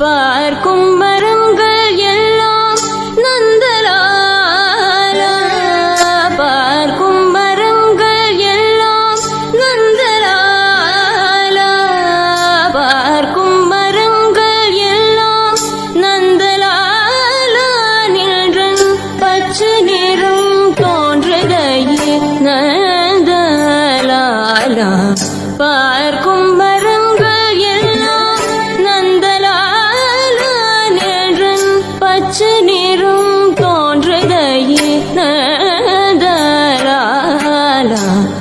பார்க்கும் மரங்கள் எல்லாம் நந்தலாலா. பார்க்கும் மரங்கள் எல்லாம் நந்தலாலா. பார்க்கும் மரங்கள் எல்லாம் நந்தலாலா. நின்றன் பச்சை நிறம் தோன்றுதையே நந்தலாலா. பார்க்கும்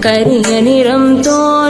கரிய நிறம் தோ